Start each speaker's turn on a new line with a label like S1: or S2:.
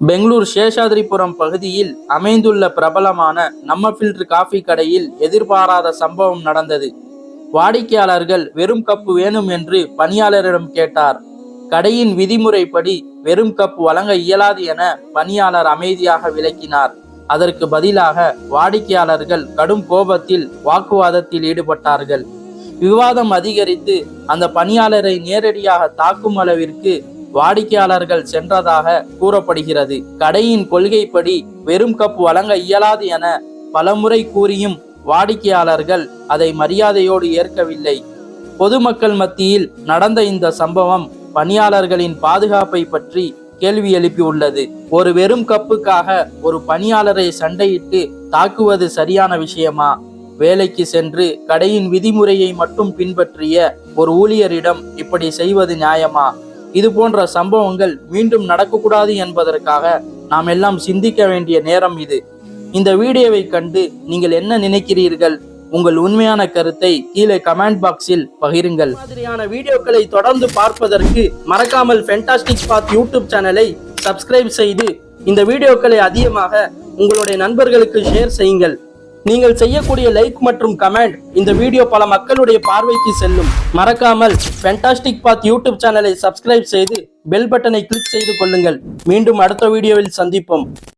S1: பெங்களூர் சேஷாதிரிபுரம் பகுதியில் அமைந்துள்ள பிரபலமான நம்ம ஃபில்டர் காஃபி கடையில் எதிர்பாராத சம்பவம் நடந்தது. வாடிக்கையாளர்கள் வெறும் கப்பு வேணும் என்று பணியாளரிடம் கேட்டார். கடையின் விதிமுறைப்படி வெறும் கப் வழங்க இயலாது என பணியாளர் அமைதியாக விளக்கினார். அதற்கு பதிலாக வாடிக்கையாளர்கள் கடும் கோபத்தில் வாக்குவாதத்தில் ஈடுபட்டார்கள். விவாதம் அதிகரித்து அந்த பணியாளரை நேரடியாக தாக்கும் அளவிற்கு வாடிக்கையாளர்கள் சென்றதாக கூறப்படுகிறது. கடையின் கொள்கைப்படி வெறும் கப் வழங்க இயலாது என பலமுறை கூறியும் வாடிக்கையாளர்கள் அதை மரியாதையோடு ஏற்கவில்லை. பொதுமக்கள் மத்தியில் நடந்த இந்த சம்பவம் பணியாளர்களின் பாதுகாப்பை பற்றி கேள்வி எழுப்பியுள்ளது. ஒரு வெறும் கப்புக்காக ஒரு பணியாளரை சண்டையிட்டு தாக்குவது சரியான விஷயமா? வேலைக்கு சென்று கடையின் விதிமுறையை மட்டும் பின்பற்றிய ஒரு ஊழியரிடம் இப்படி செய்வது நியாயமா? இது போன்ற சம்பவங்கள் மீண்டும் நடக்கக்கூடாது என்பதற்காக நாம் எல்லாம் சிந்திக்க வேண்டிய நேரம் இது. இந்த வீடியோவை கண்டு நீங்கள் என்ன நினைக்கிறீர்கள்? உங்கள் உண்மையான கருத்தை கீழே கமெண்ட் பாக்ஸில் பகிருங்கள். மாதிரியான வீடியோக்களை தொடர்ந்து பார்ப்பதற்கு மறக்காமல் ஃபென்டாஸ்டிக் பாத் யூடியூப் சேனலை சப்ஸ்கிரைப் செய்து இந்த வீடியோக்களை அதிகமாக உங்களுடைய நண்பர்களுக்கு ஷேர் செய்யுங்கள். நீங்கள் செய்யக்கூடிய லைக் மற்றும் கமெண்ட் இந்த வீடியோ பல மக்களுடைய பார்வைக்கு செல்லும். மறக்காமல் ஃபென்டாஸ்டிக் பாத் யூடியூப் சேனலை சப்ஸ்கிரைப் செய்து பெல் பட்டனை கிளிக் செய்து கொள்ளுங்கள். மீண்டும் அடுத்த வீடியோவில் சந்திப்போம்.